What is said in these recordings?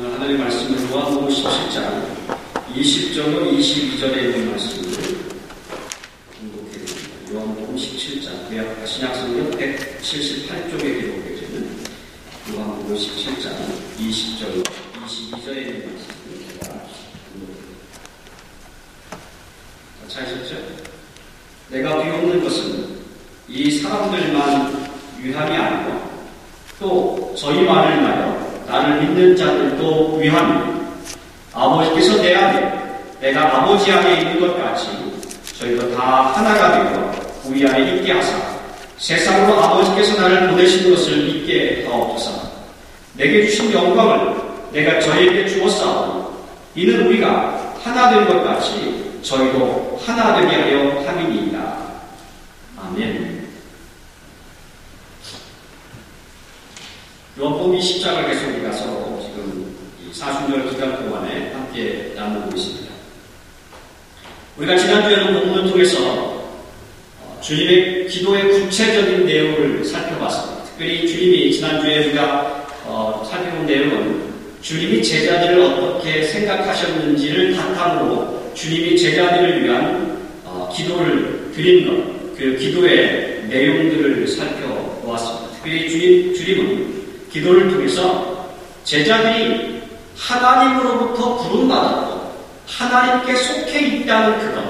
오늘 하나님의 말씀은 요한복음 17장 20절로 22절에 있는 말씀을 공독해 드립니다. 요한복음 17장 구약 신약성경 178쪽에 기록되어있는 요한복음 17장 20절로 22절에 있는 말씀을 제가 공독해 드립니다. 찾으셨죠? 내가 비웃는 것은 이 사람들만 유함이 아니고 또 저희만을 인하여 나를 믿는 자들도 위함이니 아버지께서 내 안에 내가 아버지 안에 있는 것 같이 저희도 다 하나가 되어 우리 안에 있게 하사 세상으로 아버지께서 나를 보내신 것을 믿게 하옵소서 내게 주신 영광을 내가 저희에게 주었사오니 이는 우리가 하나 된 것 같이 저희도 하나 되게 하려 함이니이다. 아멘. 요한복음 20장을 계속 서로 지금 이 사순절 기간 동안에 함께 나누고 있습니다. 우리가 지난주에는 본문을 통해서 어, 주님의 기도의 구체적인 내용을 살펴봤습니다. 특별히 주님이 지난주에 우리가 어, 살펴본 내용은 주님이 제자들을 어떻게 생각하셨는지를 바탕으로 주님이 제자들을 위한 어, 기도를 드린 것, 그 기도의 내용들을 살펴보았습니다. 특별히 주님, 주님은 기도를 통해서 제자들이 하나님으로부터 부름받았고 하나님께 속해 있다는 그것,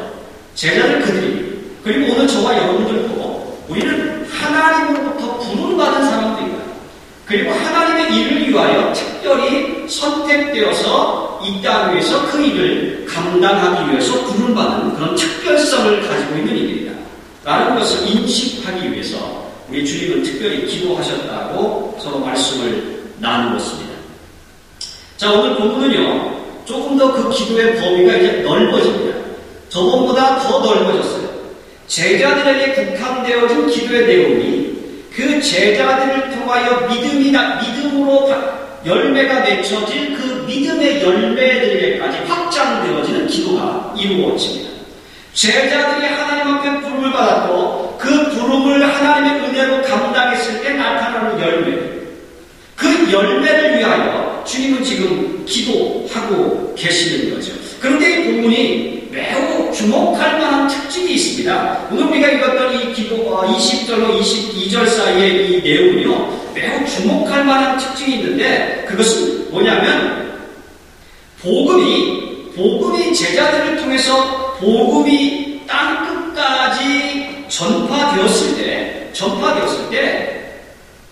제자들 그들이 그리고 오늘 저와 여러분들 보고 우리는 하나님으로부터 부름받은 사람들이다. 그리고 하나님의 일을 위하여 특별히 선택되어서 이 땅 위에서 그 일을 감당하기 위해서 부름받는 그런 특별성을 가지고 있는 일이다. 라는 것을 인식하기 위해서 우리 주님은 특별히 기도하셨다고 서로 말씀을 나누었습니다. 자, 오늘 본문은요, 조금 더 그 기도의 범위가 이제 넓어집니다. 저번보다 더 넓어졌어요. 제자들에게 국한되어진 기도의 내용이 그 제자들을 통하여 믿음이다, 믿음으로 열매가 맺혀질 그 믿음의 열매들에게까지 확장되어지는 기도가 이루어집니다. 제자들이 하나님 앞에 부름을 받았고 그 부름을 하나님의 은혜로 감당했을 때 나타나는 열매. 그 열매를 위하여 주님은 지금 기도하고 계시는 거죠. 그런데 이 본문이 매우 주목할 만한 특징이 있습니다. 오늘 우리가 읽었던 이 기도 20절로 22절 사이의 이 내용은요, 매우 주목할 만한 특징이 있는데 그것은 뭐냐면 복음이 복음이 제자들을 통해서 복음이 땅 끝까지 전파되었을 때 전파되었을 때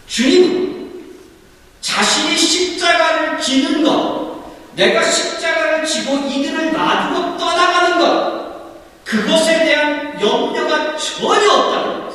주님은 자신이 십자가를 지는 것, 내가 십자가를 지고 이들을 놔두고 떠나가는 것, 그것에 대한 염려가 전혀 없다는 것.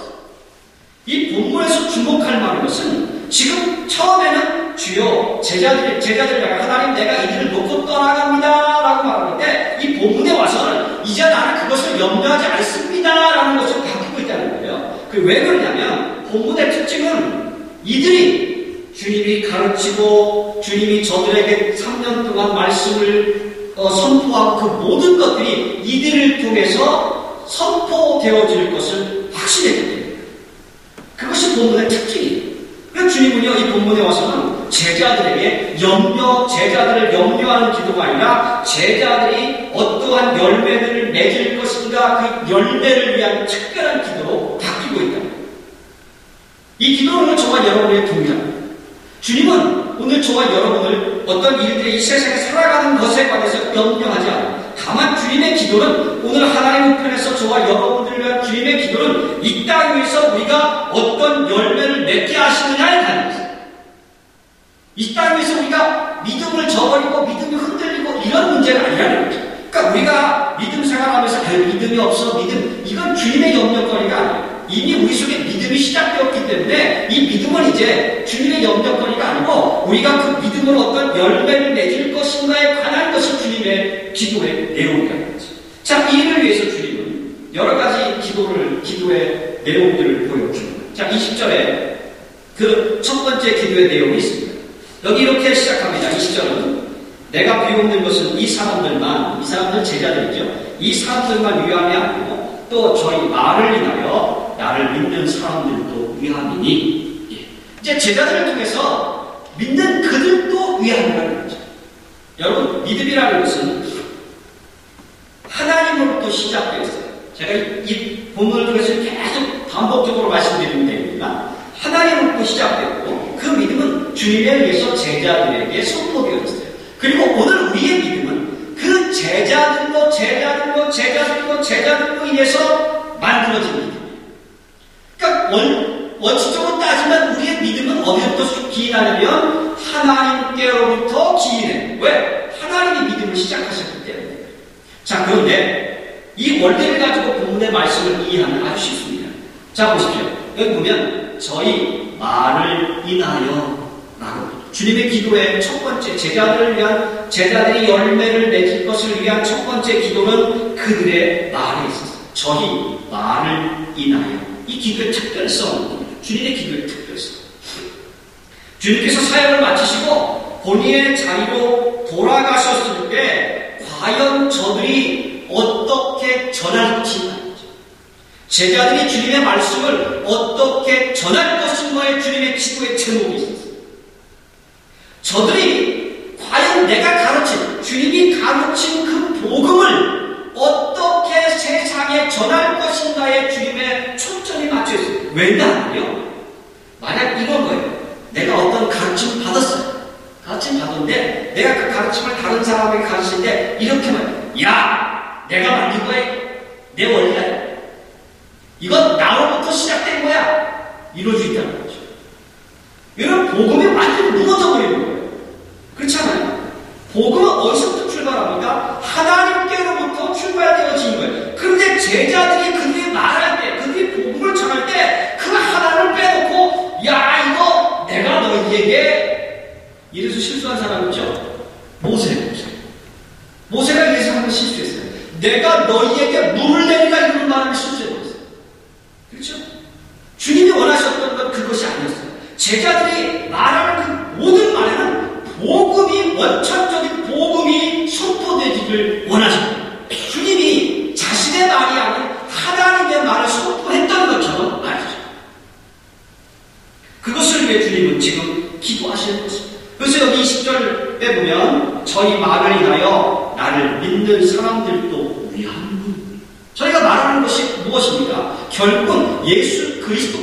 이 본문에서 주목할 만한 것은 지금 처음에는 주요 제자들, 제자들 하나님 내가 이들을 놓고 떠나갑니다. 라고 말하는데 이 본문에 와서는 이제 나는 그것을 염려하지 않습니다. 라는 것을 바뀌고 있다는 거예요. 그 왜 그러냐면 본문의 특징은 이들이 주님이 가르치고 주님이 저들에게 3년 동안 말씀을 어, 선포하고 그 모든 것들이 이들을 통해서 선포되어질 것을 확신했기 때문에 그것이 본문의 특징 주님은요, 이 본문에 와서는 제자들에게 염려, 제자들을 염려하는 기도가 아니라 제자들이 어떠한 열매를 맺을 것인가 그 열매를 위한 특별한 기도로 바뀌고 있다. 이 기도는 저와 여러분의 동일합니다. 주님은 오늘 저와 여러분을 어떤 일들이 이 세상에 살아가는 것에 관해서 염려하지 않아요. 다만 주님의 기도는 오늘 하나님 편에서 저와 여러분들을 위한 주님의 기도는 이 땅 위에서 우리가 어떤 열매를 맺게 하시느냐에 달려 있어요. 이땅 위에서 우리가 믿음을 저버리고 믿음이 흔들리고 이런 문제는 아니라는 거죠. 그러니까 우리가 믿음 생활하면서 아, 믿음이 없어 믿음 이건 주님의 염려거리가 아니에요. 이미 우리 속에 믿음이 시작되었기 때문에 이 믿음은 이제 주님의 염려거리가 아니고 우리가 그 믿음으로 어떤 열매를 맺을 것인가에 관한 것이 주님의 기도의 내용이라는 거죠. 자, 이를 위해서 주님은 여러 가지 기도를, 기도의 내용들을 보여줍니다. 자, 20절에 그 첫 번째 기도의 내용이 있습니다. 여기 이렇게 시작합니다. 20절은 내가 비웃는 것은 이 사람들만, 이 사람들 제자들이죠. 이 사람들만 위함이 아니고 또 저희 말을 인하여 나를 믿는 사람들도 위함이니. 예. 이제 제자들을 통해서 믿는 그들도 위함이라는 거죠. 여러분, 믿음이라는 것은 하나님으로부터 시작되었어요. 제가 이 본문을 통해서 계속 반복적으로 말씀드리는 데입니다. 하나님으로부터 시작되었고, 그 믿음은 주님에 의해서 제자들에게 선포되어졌어요. 그리고 오늘 우리의 믿음은 그 제자들로, 제자들로, 제자들로, 제자들로 인해서. 그러니까 원, 원칙적으로 따지면 우리의 믿음은 어디부터 기인하냐면 하나님께로부터 기인해. 왜? 하나님이 믿음을 시작하셨기 때문에. 자, 그런데 이 원리를 가지고 본문의 말씀을 이해하면 아주 쉽습니다. 자, 보십시오. 여기 보면 저희 말을 인하여 라고 주님의 기도의 첫 번째 제자들을 위한 제자들이 열매를 맺을 것을 위한 첫 번째 기도는 그들의 말에 있었어요. 저희 말을 인하여 이 기도의 특별성, 주님의 기도의 특별성. 주님께서 사역을 마치시고 본인의 자리로 돌아가셨을 때 과연 저들이 어떻게 전할 것인가? 제자들이 주님의 말씀을 어떻게 전할 것인가에 주님의 기도의 제목이. 저들이 과연 내가 가르친, 주님이 가르친 그 복음을 어떻게 세상에 전할 것인가에 주님의 맞춰 있어요. 왜냐하면요. 만약 이런 거예요. 내가 어떤 가르침을 받았어요. 가르침 받았는데 내가 그 가르침을 다른 사람에게 가르칠 때 이렇게 말 야! 내가 만든 거야. 내 원리야. 이건 나로부터 시작된 거야. 이럴 수 있다는 거죠. 이런 복음이 완전히 무너져 버리는 거예요. 그렇잖아요. 복음은 어디서부터 출발합니까? 하나님께로부터 출발되어진 거예요. 그런데 제자들이 그들이 말할 때, 그들이 복음을 전할 때그 하나를 빼놓고 야 이거 내가 너희에게 이래서 실수한 사람 있죠? 모세, 모세. 모세가 이래서 한번 실수했어요. 내가 너희에게 물을 내리라 이런 말을 실수했어요. 그렇죠? 주님이 원하셨던 건 그것이 아니었어요. 제자들이 말하는 그 모든 말에는 복음이 원천적인 복음이 선포되기를 원하십니다. 주님이 자신의 말이 아닌 하나님의 말을 선포했던 것처럼 말이죠. 그것을 위해 주님은 지금 기도하시는 것입니다. 그래서 여기 20절에 보면 저희 말을 인하여 나를 믿는 사람들도 위하니 저희가 말하는 것이 무엇입니까? 결국은 예수 그리스도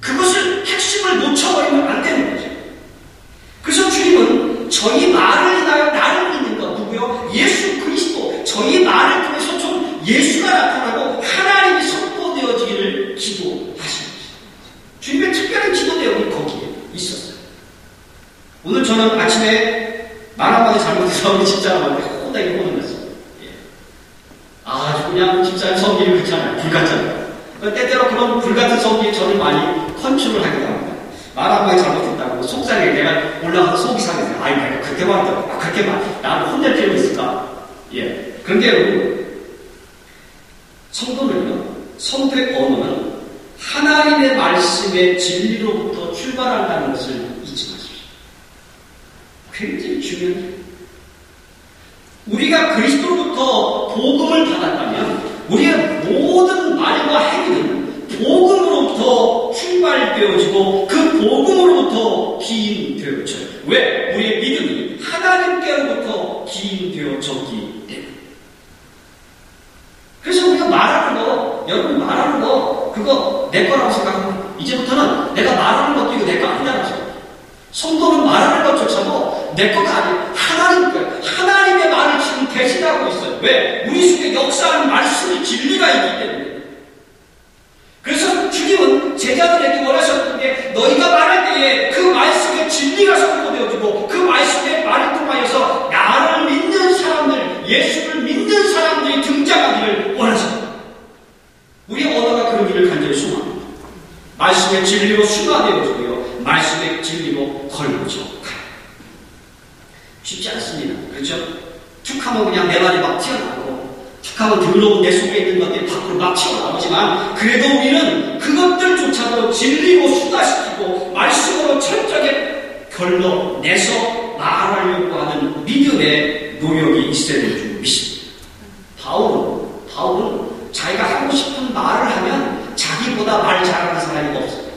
그것을 핵심을 놓쳐버리면 안 되는 거죠. 그래서 주님은 저희 말을 인하여 나를 믿는 것 누구요? 예수 그리스도 저희 말을 통해서 좀 예수가 나타나고 하나님이 선포되어지기를 기도하시는 것입니다. 주님의 특별한 기도 내용이 거기에 있었어요. 오늘 저는 아침에 말 한마디 잘못해서 우리 집사람 한테 호다게 혼났어요. 아주 그냥 집사님 성질이 그렇잖아요. 불같잖아요. 때때로 그런 불같은 성질이 저를 많이 컨트롤 하기도 합니다. 말 한마디 잘못했다고 속상해 내가 올라가서 속이 상해서 아이 내가 그렇게 말했다고 아, 그렇게 말 나를 혼낼 필요 있을까? 예. 그런데 여러분 성도는요 성도의 언어는 하나님의 말씀의 진리로부터 출발한다는 것을. 굉장히 중요해요. 우리가 그리스도로부터 복음을 받았다면 우리의 모든 말과 행위는 복음으로부터 출발되어지고 그 복음으로부터 기인되어져요. 왜? 우리의 믿음이 하나님께로부터 기인되어졌기 때문에. 그래서 우리가 말하는 거, 여러분 말하는 거, 그거 내 거라고 생각하면 이제부터는 내가 말하는 것도 이거 내 거 아니라고 생각해요. 성도는 말하는 내 거가 아니에요. 하나님 거예요. 하나님의 말을 지금 대신하고 있어요. 왜? 우리 속에 역사하는 말씀이 진리가 있기 때문에. 그래서 주님은 제자들에게 원하셨던 게 너희가 말할 때에 그 말씀의 진리가 선포되어지고 그 말씀의 말을 통하여서 나를 믿는 사람들, 예수를 믿는 사람들이 등장하기를 원하십니다. 우리 언어가 그러기를 간절히 소망합니다. 말씀의 진리로 순화되어지고요. 말씀의 진리로 가요. 쉽지 않습니다. 그렇죠? 툭 하면 그냥 내 말이 막 튀어나오고 툭 하면 더러운 내 속에 있는 것들이 밖으로 막 튀어나오지만 그래도 우리는 그것들조차도 진리로 순화시키고 말씀으로 철저하게 걸러내서 말하려고 하는 믿음의 노력이 있어야 될 줄 믿습니다. 바울은, 바울은 자기가 하고 싶은 말을 하면 자기보다 말 잘하는 사람이 없어요.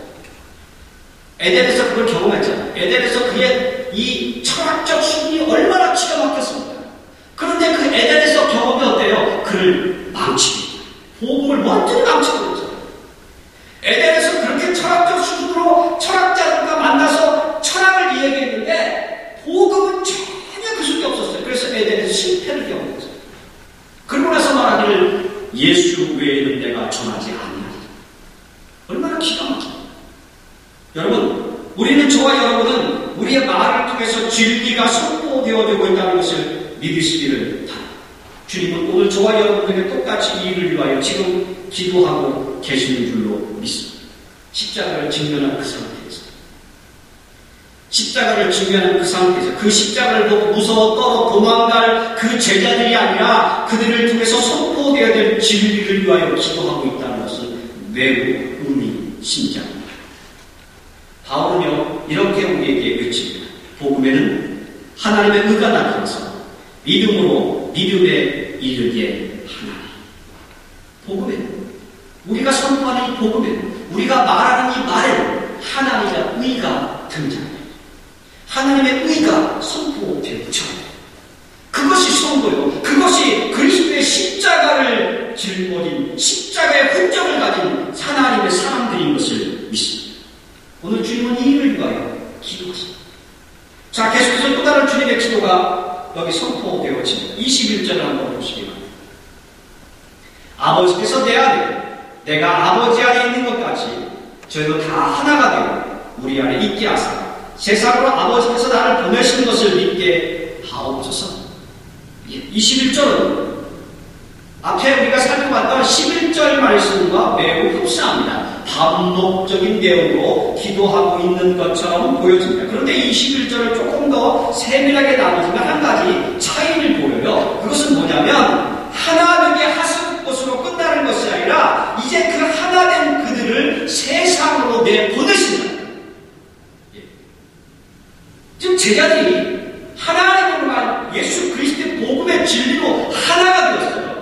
에덴에서 그걸 경험했잖아요. 에덴에서 그의 이 철학적 수준이 얼마나 기가 막혔습니까? 그런데 그 에덴에서 경험이 어때요? 그를 망치고 복음을 완전히 망치고 있죠. 에덴에서 그렇게 철학적 수준으로 철학자들과 만나서 철학을 이야기했는데 복음은 전혀 그 속에 없었어요. 그래서 에덴에서 실패를 경험했어요. 그러고 나서 말하기를 예수 외에는 내가 전하지 아니하리라. 얼마나 기가 막혀. 여러분, 우리는 저와 여러분은 우리의 말을 통해서 진리가 선포되어지고 있다는 것을 믿으시기를 바랍니다. 주님은 오늘 저와 여러분에게 똑같이 이 일을 위하여 지금 기도하고 계시는 줄로 믿습니다. 십자가를 직면한 그 상태에서 십자가를 직면한 그 상태에서 그 십자가를 보고 무서워 떨어 도망갈 그 제자들이 아니라 그들을 통해서 선포되어야 될 진리를 위하여 기도하고 있다는 것은 매우 의미 심장입니다. 바울은요 이렇게 우리에게 외칩니다. 복음에는 하나님의 의가 나타나서 믿음으로 믿음에 이르게 하나님. 복음에는 우리가 선포하는 이 복음에는 우리가 말하는 이 말에는 하나님의 의가 등장합니다. 하나님의 의가 선포되죠. 그것이 선거요. 그것이 그리스도의 십자가를 짊어진 십자가의 흔적을 가진 하나님의 사람들인 것을 믿습니다. 오늘 주님은 이 일을 위하여 기도하십니다. 자, 계속해서 또 다른 주님의 기도가 여기 선포되어집니다. 21절을 한번 보시기 바랍니다. 아버지께서 내 안에 내가 아버지 안에 있는 것 같이 저희도 다 하나가 되어 우리 안에 있게 하사 세상으로 아버지께서 나를 보내신 것을 믿게 하옵소서. 21절은 앞에 우리가 살펴봤던 11절 말씀과 매우 흡사합니다. 반복적인 내용으로 기도하고 있는 것처럼 보여집니다. 그런데 21절을 조금 더 세밀하게 나누지만 한 가지 차이를 보여요. 그것은 뭐냐면 하나 되게 하실 것으로 끝나는 것이 아니라 이제 그 하나 된 그들을 세상으로 내보내신다. 지금 제자들이 하나님으로만 예수 그리스도의 복음의 진리로 하나가 되었어요.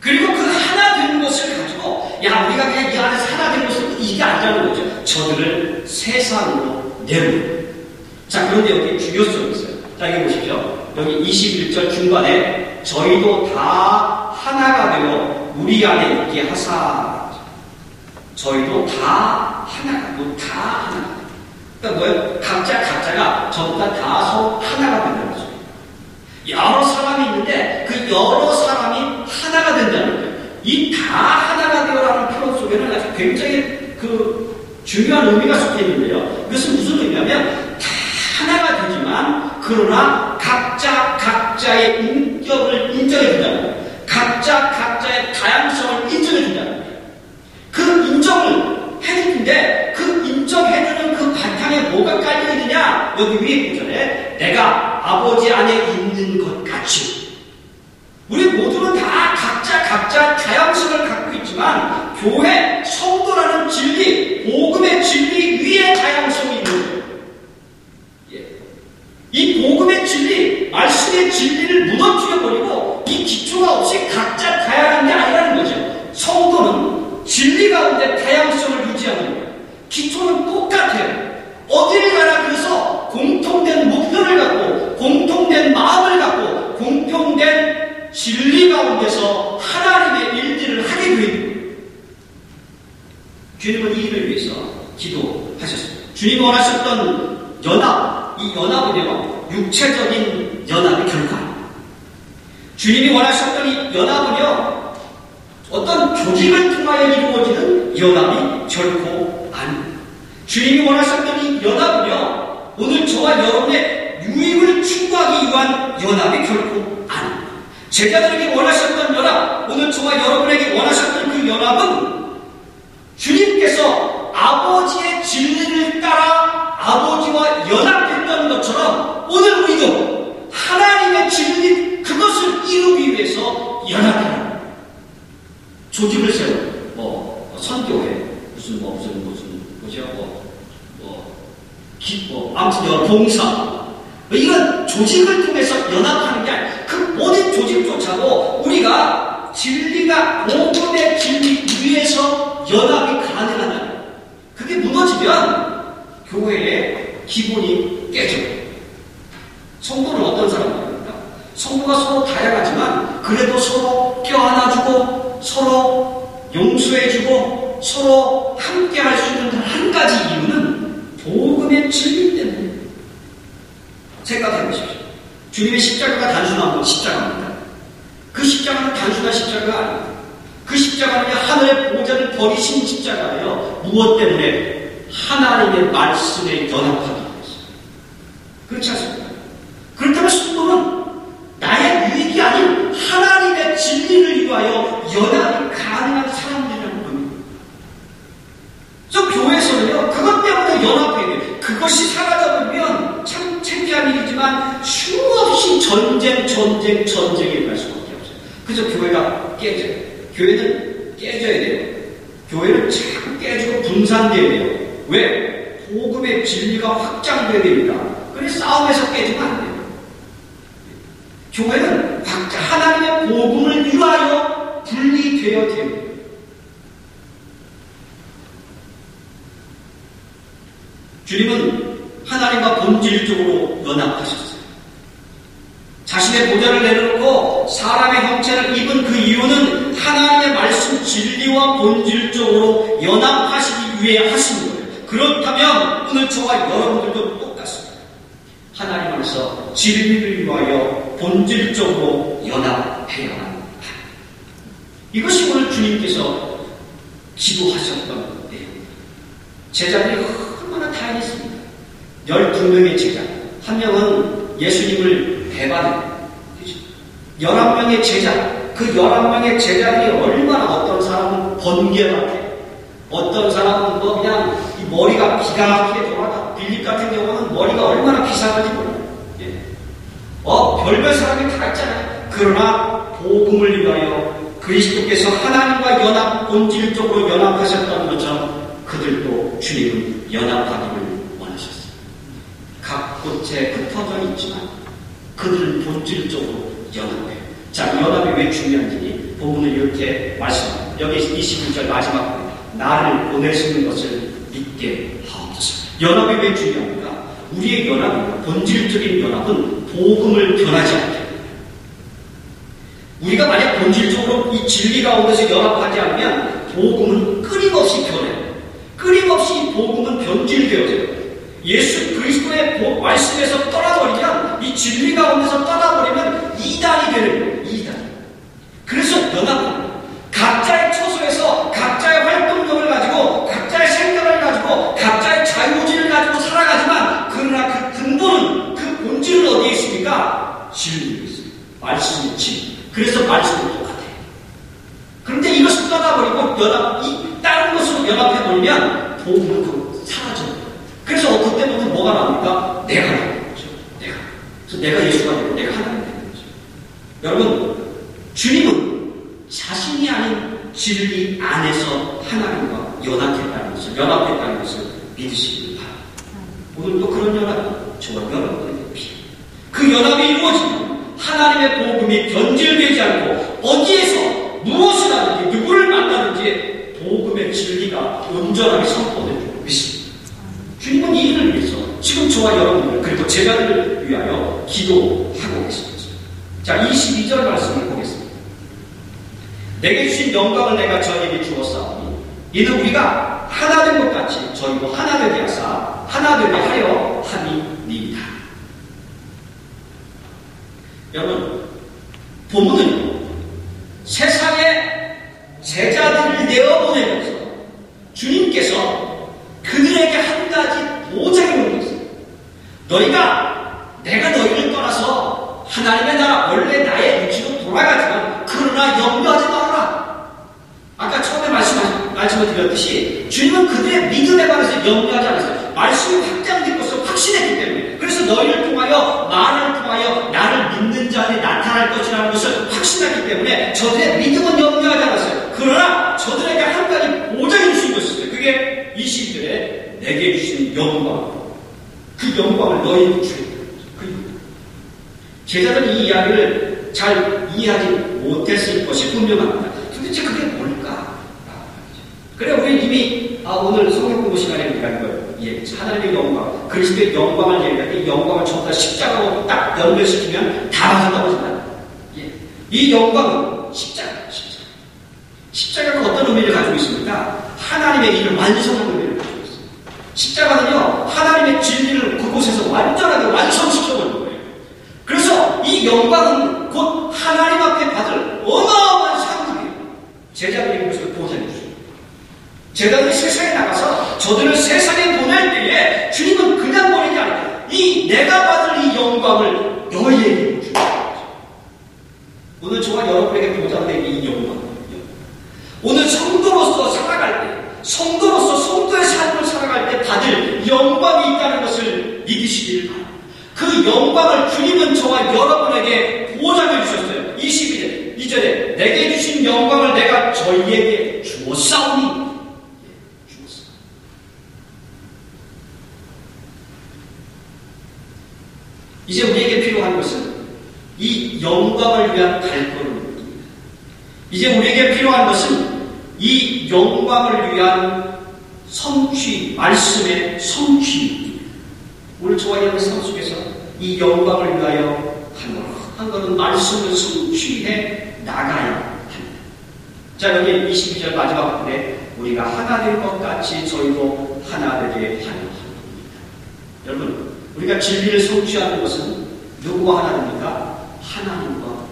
그리고 그 하나 된 것을 가지고 야 우리가 그냥 이 안에서 하나 된 것을 이게 아니라는 거죠. 저들을 세상으로 내보내. 자 그런데 여기 중요성이 있어요. 자 여기 보십시오. 여기 21절 중반에 저희도 다 하나가 되어 우리 안에 있게 하사. 저희도 다 하나가, 다 하나. 그러니까 뭐예요? 각자 각자가 전부 다 다소 하나가 된다는 거죠. 여러 사람이 있는데 그 여러 사람이 하나가 된다는 거예요. 이 다 하나가 되어라는 표현 속에는 아주 굉장히 그 중요한 의미가 섞여 있는데요. 이것은 무슨 의미냐면 다 하나가 되지만 그러나 각자 각자의 인격을 인정해 준다는 거예요. 각자 각자의 다양성을 인정해 준다는 거예요. 그 인정을 해주는데 그 인정해주는 그 바탕에 뭐가 깔려 있느냐? 여기 위에 구절에 내가 아버지 안에 있는 것 같이 우리 모두는 다 각자 각자 다양성을 갖고 있지만 교회 성도라는 진리, 복음의 진리 위에 다양성이 있는 거예요. 예. 이 복음의 진리, 말씀의 진리를 무너뜨려 버리고 이 기초가 없이 각자 다양한 게 아니라는 거죠. 성도는 진리 가운데 다양성을 유지하는 거예요. 기초는 똑같아요. 어디를 가나 그래서 공통된 목표를 갖고 공통된 마음을 갖고 공통된 진리 가운데서 하나님의 일들을 하게 되는. 주님은 이 일을 위해서 기도하셨습니다. 주님 원하셨던 연합, 이 연합은요, 육체적인 결코 아닙니다. 주님이 원하셨던 이 연합은요, 어떤 조직을 통하여 이루어지는 연합이 결코. 주님이 원하셨던 이 연합은요, 오늘 저와 여러분의 유익을 추구하기 위한 연합이 결코 아닙니다. 제자들에게 원하셨던 연합, 오늘 저와 여러분에게 원하셨던 그 연합은 주님께서 아버지의 진리를 따라 아버지와 연합했던 것처럼 오늘 우리도 하나님의 진리, 그것을 이루기 위해서 연합해라. 조직을 세워. 뭐, 뭐 선교회, 무슨 뭐, 뭐 무슨 무슨 뭐죠 뭐뭐 기뭐 아무튼 여러 봉사 이건 조직을 통해서 연합하는 게 아니라 그 모든 조직조차도 우리가 진리가 모든의 진리 위에서 연합이 가능하다. 그게 무너지면 교회의 기본이 깨져요. 성도는 어떤 사람입니까? 성도가 서로 다양하지만 그래도 서로 껴안아주고 서로 용서해주고 서로 함께 할 수 있는 한 가지 이유는 복음의 진리 때문에 생각해 보십시오. 주님의 십자가가 단순한 십자가입니다. 그 십자가는 단순한 십자가가 아닙니다. 그 십자가는 하늘의 보좌를 버리신 십자가예요. 무엇 때문에? 하나님의 말씀에 연합하기 위해서. 그렇지 않습니까? 그렇다면 성도는 나의 유익이 아닌 하나님의 진리를 위하여 연합이 가능한 사람들이라는 겁니다. 저 교회에서는요, 그것 때문에 연합해야 돼요. 그것이 사라져버리면 참 창피한 일이지만 수없이 전쟁, 전쟁, 전쟁에 일어날 수밖에 없어요. 그래서 교회가 깨져요. 교회는 깨져야 돼요. 교회는 자꾸 깨지고 분산돼야 돼요. 왜? 복음의 진리가 확장돼야 됩니다. 그래서 싸움에서 깨지면 안 돼요. 교회는 각자 하나님의 복음을 위하여 분리되어 됩니다. 주님은 하나님과 본질적으로 연합하셨어요. 자신의 보좌를 내려놓고 사람의 형체를 입은 그 이유는 하나님의 말씀 진리와 본질적으로 연합하시기 위해 하신 거예요. 그렇다면 오늘 저와 여러분들도 똑같습니다. 하나님 안에서 진리를 위하여 본질적으로 연합해야 합니다. 이것이 오늘 주님께서 기도하셨던 내용입니다. 제자들이 얼마나 다행했습니다. 12명의 제자. 한 명은 예수님을 배반했고, 11명의 제자. 그 11명의 제자들이 얼마나 어떤 사람은 번개같아. 어떤 사람은 뭐 그냥 머리가 기가 막히게 돌아가. 빌립 같은 경우는 머리가 얼마나 비상한지 몰라요. 예. 어, 별별 사람이 다 있잖아요. 그러나 복음을 위하여 그리스도께서 하나님과 연합, 본질적으로 연합하셨던 것처럼 그들도 주님을 연합하기를 원하셨어요. 각 곳에 흩어져 있지만 그들은 본질적으로 연합해요. 자, 연합이 왜 중요한지 본문을 이렇게 말씀합니다. 여기 21절 마지막 나를 보내시는 것을 믿게 하옵소서. 연합이 왜 중요합니까? 우리의 연합, 본질적인 연합은 복음을 변하지 않게 우리가 만약 본질적으로 이 진리 가운데서 연합하지 않으면 복음은 끊임없이 변해요. 끊임없이 복음은 변질되어져요. 예수 그리스도의 말씀에서 떠나버리면 이 진리 가운데서 떠나버리면 이단이 되는 거예요. 이단. 그래서 연합합니다. 각자의 처소에서 각자의 활동력을 가지고 각자의 생각을 가지고 각자의 자유의지를 가지고 살아가지만 그러나 그 근본은 그 본질은 어디에 있습니까? 진리에 있습니다. 말씀이 진리. 그래서 말씀은 똑같아요. 그런데 이것을 떠나버리고 연합, 이 다른 것으로 연합해버리면 복음은 사라져요. 그래서 그때부터 뭐가 나옵니까? 내가 되는 거죠. 내가. 그래서 내가 예수가 되고 내가 하나님 되는 거죠. 여러분, 주님은 자신이 아닌 진리 안에서 하나님과 연합했다는 것을, 연합했다는 것을 믿으시기 바랍니다. 오늘도 그런 연합이 저와 여러분에게 필요해요. 그 연합이 이루어지면 하나님의 복음이 변질되지 않고 어디에서 무엇을 하든지 누구를 만나든지 복음의 진리가 온전하게 선포되고 믿습니다. 주님은 이 일을 위해서 지금 저와 여러분들 그리고 제자들을 위하여 기도하고 계십니다. 자 22절 말씀을 보겠습니다. 내게 주신 영광을 내가 저에게 주었사오니 이는 우리가 하나 된 것 같이 저희도 하나 되게 하사 하나 되게 하여 함이니이다. 여러분, 본문은요, 세상에 제자들을 내어보내면서 주님께서 그들에게 한 가지 보장을 올렸어요. 너희가 내가 너희를 떠나서 하나님의 나라, 원래 나의 위치로 돌아가지만 그러나 염려하지 말아라. 아까 처음에 말씀, 말씀을 드렸듯이 주님은 그들의 믿음에 관해서 염려하지 않았어요. 말씀이 확장된 것을 확신했기 때문에. 그래서 너희를 통하여, 나를 통하여 나를 믿는 자 안에 나타날 것이라는 것을 확신하기 때문에 저들의 믿음은 염려하지 않았어요. 그러나 저들에게 한 가지 보장해 주신 것이 있어요. 그게 20절에 내게 주신 영광. 그 영광을 너희에게 주겠다. 그 제자들이 이 이야기를 잘 이해하지 못했을 것이 분명합니다. 도대체 그게 뭘까? 그래, 우리 이미 아, 오늘 성경 공부 시간에 우리가 이걸 예, 하나님의 영광, 그리스도의 영광을 얘기할 때이 영광을 전부 다 십자가로 딱 연결시키면 다 맞는다고 생각합니다. 예. 이 영광은 십자가, 십자가. 십자가가 어떤 의미를 가지고 있습니까? 하나님의 일을 완성하는 의미를 가지고 있습니다. 십자가는요, 하나님의 진리를 그곳에서 완전하게 완성시켜버린 거예요. 그래서 이 영광은 곧 하나님 앞에 받을 어마어마한 상급이에요. 제자들이 그것을 보장해 주죠. 제자들이 세상에 나가서 저들을 세상에 보낼 때에 주님은 그냥 보내는 게 아니라 이 내가 받을 이 영광을 너희에게 주는. 오늘 저와 여러분에게 보장된 이 영광. 오늘 성도로서 살아갈 때, 성도로서 성도의 삶을 살아갈 때 받을 영광이 있다는 것을 믿으시길 바랍니다. 그 영광을 주님은 저와 여러분에게 보장해 주셨어요. 22절, 2절에 내게 주신 영광을 내가 저희에게 주었사오니 이제 우리에게 필요한 것은 이 영광을 위한 발걸음입니다. 이제 우리에게 필요한 것은 이 영광을 위한 성취, 말씀의 성취입니다. 오늘 저와 여러분 삶 속에서 이 영광을 위하여 한 것, 한 것은 말씀을 성취해 나가야 합니다. 자, 여기 22절 마지막 부분에 우리가 하나 될 것 같이 저희도 하나 되게 하려 합니다. 여러분, 우리가 진리를 성취하는 것은 누구와 하나 됩니까? 하나님과 하나님.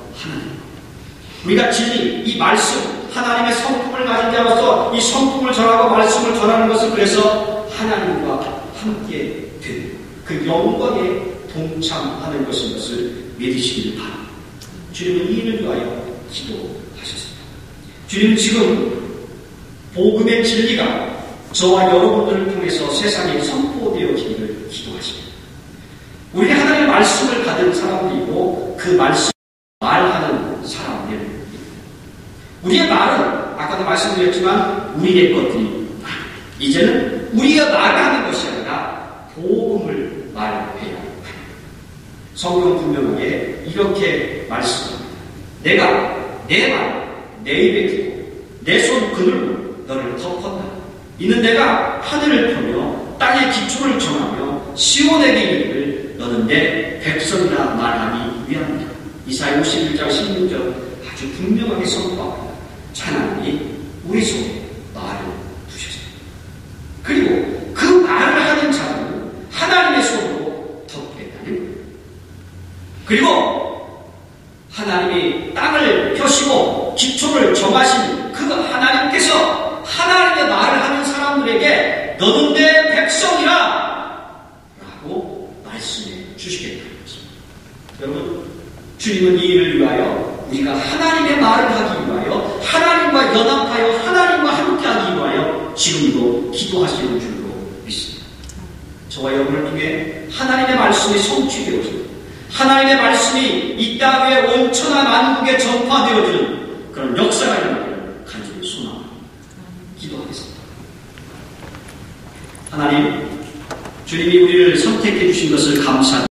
우리가 진리, 이 말씀, 하나님의 성품을 가진 자로서 이 성품을 전하고 말씀을 전하는 것은 그래서 하나님과 함께 되는 그 영광에 동참하는 것인 것을 믿으시길 바랍니다. 주님은 이 일을 위하여 기도하셨습니다. 주님은 지금 복음의 진리가 저와 여러분들을 통해서 세상에 선포되어지기를 기도하십니다. 우리가 하나님의 말씀을 받은 사람들이고 그 말씀 말하는 사람들. 우리의 말은 아까도 말씀드렸지만 우리의 것들이 이제는 우리가 말하는 것이 아니라 복음을 말해야 합니다. 성경 분명하게 이렇게 말씀합니다. 내가 내 말, 내 입에 두고 내 손 그늘로 너를 덮었다. 이는 내가 하늘을 펴며 땅의 기초를 정하며 시온에게 이르기를 너는 내 백성이라 말하기 위함이다. 이사야 51장 16절 아주 분명하게 선포합니다. 하나님이 우리 속에 말을 두셨습니다. 그리고 그 말을 하는 자는 하나님의 손으로 덮겠다는. 그리고 하나님이 땅을 펴시고 기초를 정하신 그 하나님께서 하나님의 말을 하는 사람들에게 너는 내 백성이라 라고 말씀해 주시겠다는 것입니다. 여러분 주님은 이 일을 위하여 우리가 하나님의 말을 하기 위하여 하나님과 연합하여 하나님과 함께하기 위하여 지금도 기도하시는 줄로 믿습니다. 저와 여러분을 통해 하나님의 말씀이 성취되어지고 하나님의 말씀이 이 땅의 온천하 만국에 전파되어지는 그런 역사가 일어나기를 간절히 소망합니다. 기도하겠습니다. 하나님, 주님이 우리를 선택해 주신 것을 감사합니다.